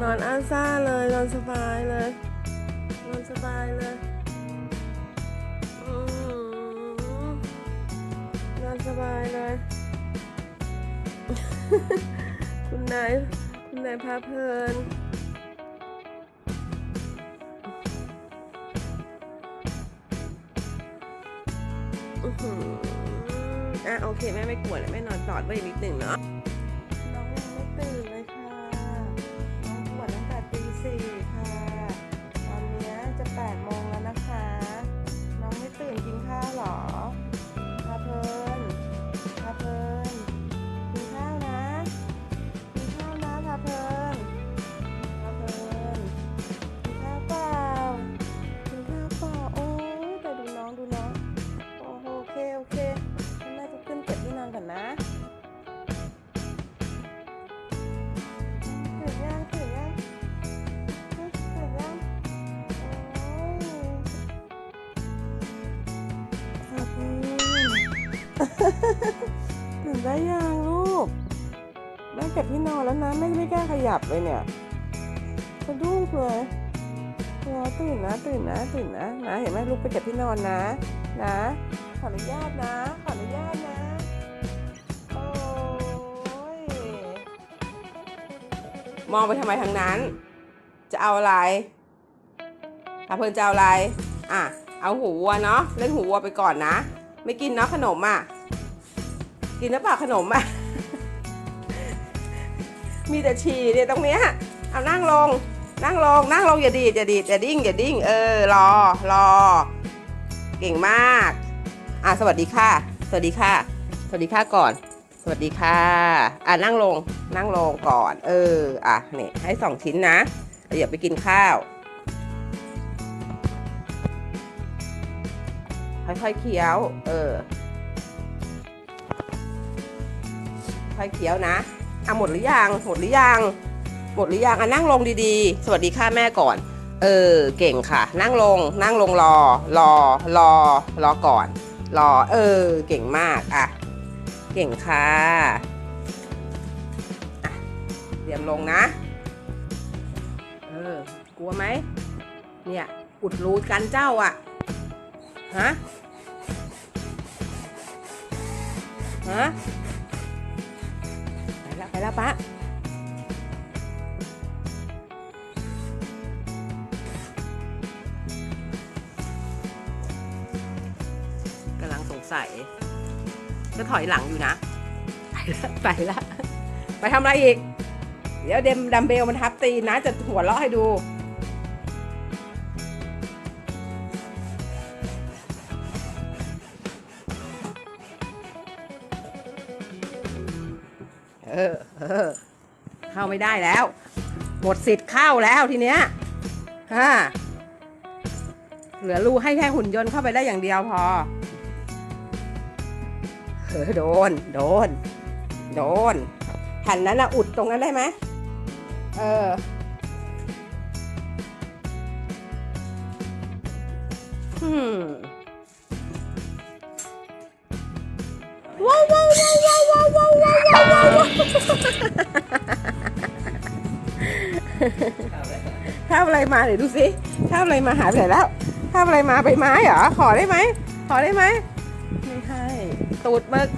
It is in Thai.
นอนอาซ่าเลยนอนสบายเลยนอนสบายเลยอนอนสบายเลยคุณนายคุณนายพาเพลินอื้มอะโอเคแม่ไม่กวแล้วแม่นอนต่อด้วยอีกนิดหนึ่งเนาะน้องยังไม่ตื่นเลย ตื่นได้ยังลูกแม่เก็บที่นอนแล้วนะแม่ไม่กล้าขยับเลยเนี่ยสะดุ้งเลยรอตื่นนะ ตื่นนะ ตื่นนะนะเห็นไหมลูกไปเก็บที่นอนนะ นะ ขออนุญาตนะขออนุญาตนะโอ้ยมองไปทำไมทางนั้น จะเอาอะไรถ้าเพื่อนจะเอาอะไรอะเอาหูวัวเนาะเล่นหูวัวไปก่อนนะ ไม่กินเนาะขนมอะ กินหรือเปล่าขนมอะ มีแต่ฉี่เนี่ยตรงเนี้ยเอานั่งลง นั่งลง นั่งลงอย่าดีดอย่าดีดอย่าดิ้งอย่าดิ้ง เออ รอ รอ เก่งมาก อะสวัสดีค่ะ สวัสดีค่ะ สวัสดีค่ะก่อน สวัสดีค่ะ อะนั่งลง นั่งลงก่อน เออ อะนี่ให้สองชิ้นนะเดี๋ยวไปกินข้าว ค่อยๆเคี้ยว เออ ค่อยเคี้ยวนะอะหมดหรือยัง หมดหรือยัง หมดหรือยังอะนั่งลงดีๆ สวัสดีค่ะแม่ก่อน เออ เก่งค่ะ นั่งลง นั่งลงรอ รอ รอ รอก่อน รอ เออ เก่งมาก อะ เก่งค่ะอะเตรียมลงนะ เออ กลัวไหม เนี่ย อุดรูกันเจ้าอะ ฮะ ฮะ ไปละไปละปะกำลังสงสัยจะถอยหลังอยู่นะ ไปละไปละ ไปทำอะไรอีก เดี๋ยวเดมดัมเบลมันทับตีนนะ จะหัวเราะให้ดู เออเออ เข้าไม่ได้แล้ว หมดสิทธิ์เข้าแล้วทีเนี้ยฮะเหลือรูให้แค่หุ่นยนต์เข้าไปได้อย่างเดียวพอเออโดน โดน โดนแผ่นนั้นอะอุดตรงนั้นได้ไหมเอออืม อะไรมาเดี๋ยวดูสิข้าบอะไรมาหายไปไหนแล้วข้าบอะไรมาใบไม้เหรอขอได้ไหมขอได้ไหมไม่ให้ตูดมึก